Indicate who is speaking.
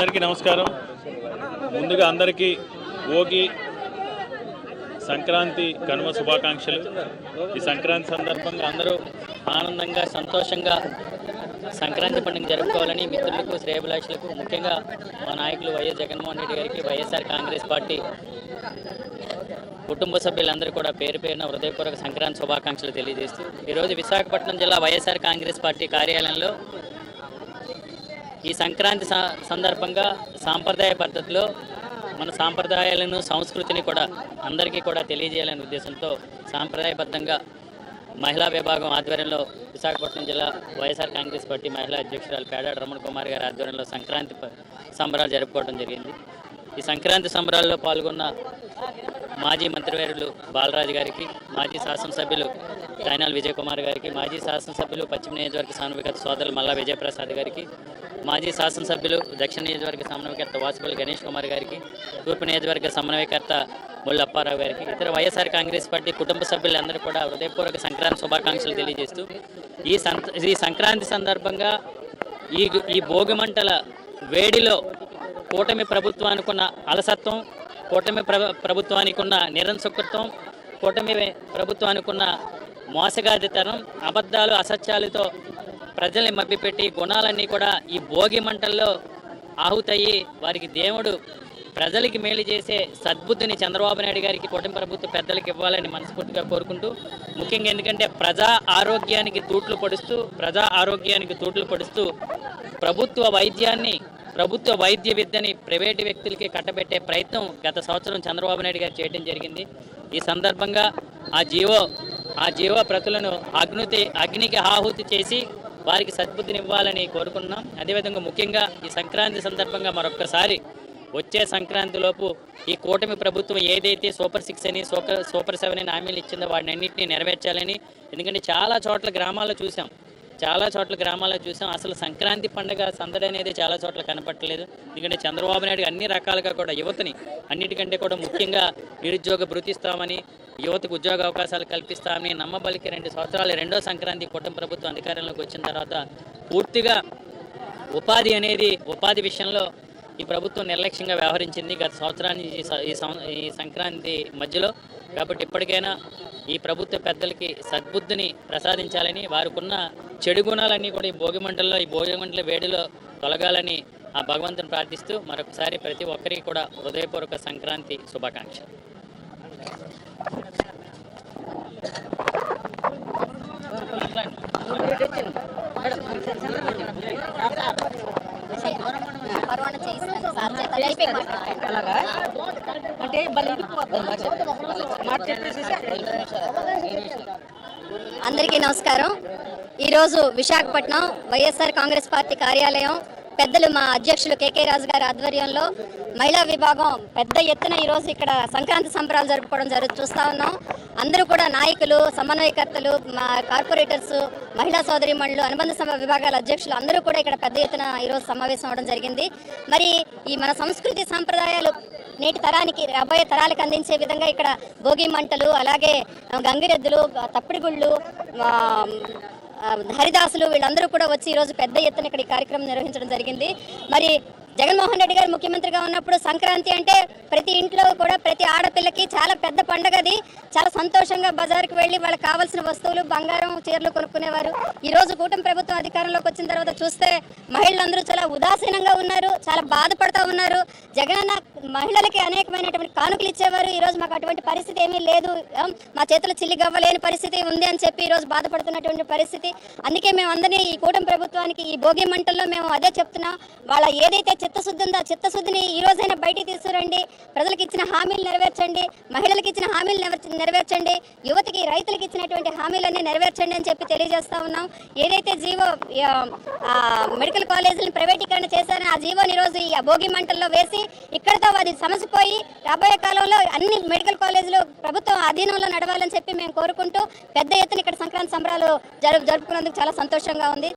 Speaker 1: అందరికీ నమస్కారం. ముందుగా అందరికీ భోగి సంక్రాంతి కనుమ శుభాకాంక్షలు. ఈ సంక్రాంతి సందర్భంగా అందరూ
Speaker 2: ఆనందంగా సంతోషంగా సంక్రాంతి పండుగ జరుపుకోవాలని మిత్రులకు శ్రేయభిలాషులకు ముఖ్యంగా మా నాయకులు వైఎస్ జగన్మోహన్ రెడ్డి గారికి వైఎస్ఆర్ కాంగ్రెస్ పార్టీ కుటుంబ సభ్యులందరూ కూడా పేరు పేరున హృదయపూర్వక సంక్రాంతి శుభాకాంక్షలు తెలియజేస్తూ ఈరోజు విశాఖపట్నం జిల్లా వైఎస్ఆర్ కాంగ్రెస్ పార్టీ కార్యాలయంలో ఈ సంక్రాంతి స- సందర్భంగా సాంప్రదాయ పద్ధతిలో మన సాంప్రదాయాలను సంస్కృతిని కూడా అందరికీ కూడా తెలియజేయాలనే ఉద్దేశంతో సాంప్రదాయబద్ధంగా మహిళా విభాగం ఆధ్వర్యంలో విశాఖపట్నం జిల్లా వైఎస్ఆర్ కాంగ్రెస్ పార్టీ మహిళా అధ్యక్షురాలు పేడాడ రమణ కుమార్ గారి ఆధ్వర్యంలో సంక్రాంతి ప- సంబరాలు జరుపుకోవడం జరిగింది. ఈ సంక్రాంతి సంబరాల్లో పాల్గొన్న మాజీ మంత్రివర్యులు బాలరాజు గారికి మాజీ శాసనసభ్యులు తైనాల్ విజయకుమార్ గారికి మాజీ శాసనసభ్యులు పశ్చిమ నియోజకవర్గ సమన్వయకర్త సోదరులు మల్లా విజయప్రసాద్ గారికి మాజీ శాసనసభ్యులు దక్షిణ నియోజకవర్గ సమన్వయకర్త వాసుపల్లి గణేష్ కుమార్ గారికి తూర్పు నియోజకవర్గ సమన్వయకర్త ముళ్ళప్పారావు గారికి ఇతర వైఎస్ఆర్ కాంగ్రెస్ పార్టీ కుటుంబ సభ్యులందరూ కూడా హృదయపూర్వక సంక్రాంతి శుభాకాంక్షలు తెలియజేస్తూ ఈ ఈ సంక్రాంతి సందర్భంగా ఈ ఈ భోగిమంటల వేడిలో కూటమి ప్రభుత్వానికి ఉన్న అలసత్వం కూటమి ప్ర ప్రభుత్వానికి ఉన్న నిరంశుకత్వం కూటమి ప్రభుత్వానికి ఉన్న మోసగాదితనం అబద్ధాలు అసత్యాలతో ప్రజల్ని మభ్యపెట్టి గుణాలన్నీ కూడా ఈ భోగి మంటల్లో ఆహుతయ్యి వారికి దేవుడు ప్రజలకి మేలు చేసే సద్బుద్ధిని చంద్రబాబు నాయుడు గారికి కుటుంబ ప్రభుత్వ పెద్దలకు ఇవ్వాలని మనస్ఫూర్తిగా కోరుకుంటూ ముఖ్యంగా ఎందుకంటే ప్రజా ఆరోగ్యానికి తూట్లు పడుస్తూ ప్రజా ఆరోగ్యానికి తూట్లు పడుస్తూ ప్రభుత్వ వైద్యాన్ని ప్రభుత్వ వైద్య విద్యని ప్రైవేటు వ్యక్తులకి కట్టబెట్టే ప్రయత్నం గత సంవత్సరం చంద్రబాబు నాయుడు గారు చేయడం జరిగింది. ఈ సందర్భంగా ఆ జీవో ఆ జీవో ప్రతులను అగ్నితి అగ్నికి ఆహుతి చేసి వారికి సద్బుద్ధిని ఇవ్వాలని కోరుకున్నాం. అదేవిధంగా ముఖ్యంగా ఈ సంక్రాంతి సందర్భంగా మరొక్కసారి వచ్చే సంక్రాంతిలోపు ఈ కూటమి ప్రభుత్వం ఏదైతే సూపర్ సిక్స్ అని సూపర్ సూపర్ సెవెన్ అని హామీలు ఇచ్చిందో వాటిని అన్నింటినీ నెరవేర్చాలని ఎందుకంటే చాలా చోట్ల గ్రామాల్లో చూసాం. చాలా చోట్ల గ్రామాల్లో చూసాం. అసలు సంక్రాంతి పండుగ సందడి అనేది చాలా చోట్ల కనపట్టలేదు ఎందుకంటే చంద్రబాబు నాయుడు అన్ని రకాలుగా కూడా యువతని అన్నిటికంటే కూడా ముఖ్యంగా నిరుద్యోగ భృతిస్తామని యువతకు ఉద్యోగ అవకాశాలు కల్పిస్తామని నమ్మబలికి రెండు సంవత్సరాలు రెండో సంక్రాంతి కుటుంబ ప్రభుత్వం అధికారంలోకి వచ్చిన తర్వాత పూర్తిగా ఉపాధి అనేది ఉపాధి విషయంలో ఈ ప్రభుత్వం నిర్లక్ష్యంగా వ్యవహరించింది. గత సంవత్సరాన్ని ఈ ఈ ఈ సంక్రాంతి మధ్యలో కాబట్టి ఇప్పటికైనా ఈ ప్రభుత్వ పెద్దలకి సద్బుద్ధిని ప్రసాదించాలని వారికున్న చెడు గుణాలన్నీ కూడా ఈ భోగిమంటల్లో ఈ భోగిమంటల వేడిలో తొలగాలని ఆ భగవంతుని ప్రార్థిస్తూ మరొకసారి ప్రతి ఒక్కరికి కూడా హృదయపూర్వక సంక్రాంతి శుభాకాంక్షలు.
Speaker 3: అంటే
Speaker 4: అందరికీ నమస్కారం. ఈరోజు విశాఖపట్నం వైఎస్ఆర్ కాంగ్రెస్ పార్టీ కార్యాలయం పెద్దలు మా అధ్యక్షులు కేకే రాజు గారి ఆధ్వర్యంలో మహిళా విభాగం పెద్ద ఎత్తున ఈరోజు ఇక్కడ సంక్రాంతి సంబరాలు జరుపుకోవడం జరుగు చూస్తా ఉన్నాం. అందరూ కూడా నాయకులు సమన్వయకర్తలు కార్పొరేటర్స్ మహిళా సోదరిమణులు అనుబంధ సభ విభాగాల అధ్యక్షులు అందరూ కూడా ఇక్కడ పెద్ద ఎత్తున ఈరోజు సమావేశం అవడం జరిగింది. మరి ఈ మన సంస్కృతి సాంప్రదాయాలు నేటి తరానికి రాబోయే తరాలకు అందించే విధంగా ఇక్కడ భోగి మంటలు అలాగే గంగిరెద్దులు తప్పిడిగుళ్ళు హరిదాసులు వీళ్ళందరూ కూడా వచ్చి ఈరోజు పెద్ద ఎత్తున ఇక్కడ ఈ కార్యక్రమం నిర్వహించడం జరిగింది. మరి జగన్మోహన్ రెడ్డి గారు ముఖ్యమంత్రిగా ఉన్నప్పుడు సంక్రాంతి అంటే ప్రతి ఇంట్లో కూడా ప్రతి ఆడపిల్లకి చాలా పెద్ద పండగ అది చాలా సంతోషంగా బజార్కి వెళ్ళి వాళ్ళకి కావాల్సిన వస్తువులు బంగారం చీరలు కొనుక్కునేవారు. ఈ రోజు కూటమి ప్రభుత్వం అధికారంలోకి వచ్చిన తర్వాత చూస్తే మహిళలందరూ చాలా ఉదాసీనంగా ఉన్నారు చాలా బాధపడుతూ ఉన్నారు. జగనన్న మహిళలకి అనేకమైనటువంటి కానుకలు ఇచ్చేవారు. ఈ రోజు మాకు అటువంటి పరిస్థితి ఏమీ లేదు. మా చేతులు చిల్లి గవ్వలేని పరిస్థితి ఉంది అని చెప్పి ఈ రోజు బాధపడుతున్నటువంటి పరిస్థితి. అందుకే మేము అందరినీ ఈ కూటమి ప్రభుత్వానికి ఈ భోగి మంటల్లో మేము అదే చెప్తున్నాం. వాళ్ళ ఏదైతే చిత్తశుద్ధి ఉందా చిత్తశుద్ధిని ఈ రోజైనా బయటికి తీసుకురండి. ప్రజలకు ఇచ్చిన హామీలు నెరవేర్చండి. మహిళలకు ఇచ్చిన హామీలు నెరవేర్చండి. యువతకి రైతులకు ఇచ్చినటువంటి హామీలన్నీ నెరవేర్చండి అని చెప్పి తెలియజేస్తా ఉన్నాం. ఏదైతే జీవో మెడికల్ కాలేజీలను ప్రైవేటీకరణ చేశారో ఆ జీవోని ఈరోజు రోజు ఈ భోగి మంటల్లో వేసి ఇక్కడతో అది సమసిపోయి రాబోయే కాలంలో అన్ని మెడికల్ కాలేజీలు ప్రభుత్వం అధీనంలో నడవాలని చెప్పి మేము కోరుకుంటూ పెద్ద ఎత్తున ఇక్కడ సంక్రాంతి సంబరాలు జరుపు జరుపుకున్నందుకు చాలా సంతోషంగా ఉంది.